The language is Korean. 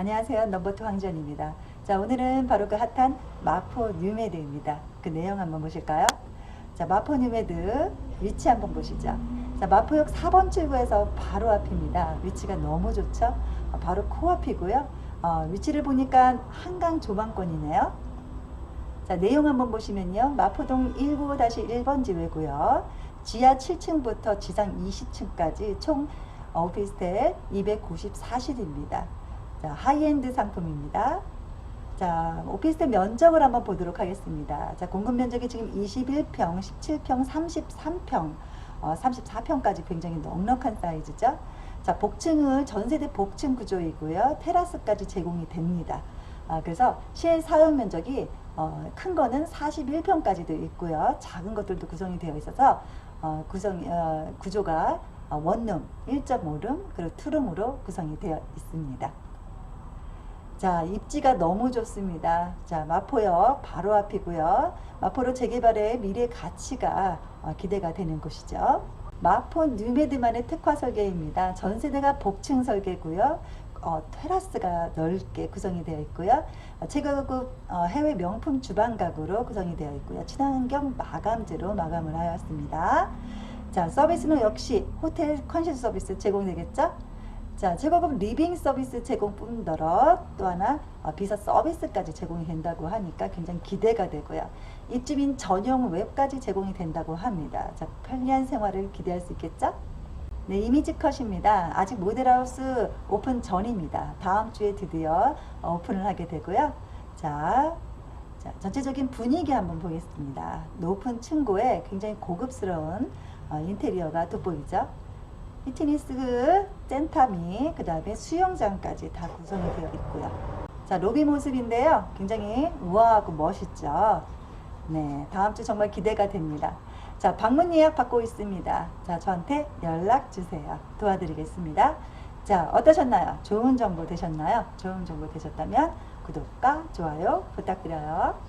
안녕하세요. 넘버투 황전입니다. 자, 오늘은 바로 그 핫한 마포 뉴메드입니다. 그 내용 한번 보실까요? 자, 마포 뉴메드 위치 한번 보시죠. 자, 마포역 4번 출구에서 바로 앞입니다. 위치가 너무 좋죠? 어, 바로 코앞이고요. 어, 위치를 보니까 한강 조망권이네요. 자, 내용 한번 보시면요. 마포동 19-1번 지회고요. 지하 7층부터 지상 20층까지 총 오피스텔 294실입니다. 자, 하이엔드 상품입니다. 자, 오피스텔 면적을 한번 보도록 하겠습니다. 자, 공급 면적이 지금 21평, 17평, 33평, 어, 34평까지 굉장히 넉넉한 사이즈죠. 자, 복층은 전세대 복층 구조이고요. 테라스까지 제공이 됩니다. 아, 그래서 실 사용 면적이 어, 큰 거는 41평까지도 있고요. 작은 것들도 구성이 되어 있어서 어, 구성 어, 구조가 어, 원룸, 1.5룸, 그리고 투룸으로 구성이 되어 있습니다. 자, 입지가 너무 좋습니다. 자, 마포역 바로 앞이고요. 마포로 재개발의 미래 가치가 어, 기대가 되는 곳이죠. 마포 뉴메드만의 특화 설계입니다. 전세대가 복층 설계고요. 어, 테라스가 넓게 구성이 되어 있고요. 어, 최고급 어, 해외 명품 주방 가구로 구성이 되어 있고요. 친환경 마감재로 마감을 하였습니다. 자, 서비스는 역시 호텔 컨시스 서비스 제공되겠죠? 자, 최고급 리빙 서비스 제공뿐더러 또 하나 어, 비서 서비스까지 제공이 된다고 하니까 굉장히 기대가 되고요. 입주민 전용 웹까지 제공이 된다고 합니다. 자, 편리한 생활을 기대할 수 있겠죠? 네, 이미지 컷입니다. 아직 모델하우스 오픈 전입니다. 다음 주에 드디어 어, 오픈을 하게 되고요. 자, 자, 전체적인 분위기 한번 보겠습니다. 높은 층고에 굉장히 고급스러운 어, 인테리어가 돋보이죠. 피트니스 센터미 그 다음에 수영장까지 다 구성이 되어 있고요. 자 로비 모습인데요. 굉장히 우아하고 멋있죠. 네, 다음 주 정말 기대가 됩니다. 자 방문 예약 받고 있습니다. 자 저한테 연락 주세요. 도와드리겠습니다. 자 어떠셨나요? 좋은 정보 되셨나요? 좋은 정보 되셨다면 구독과 좋아요 부탁드려요.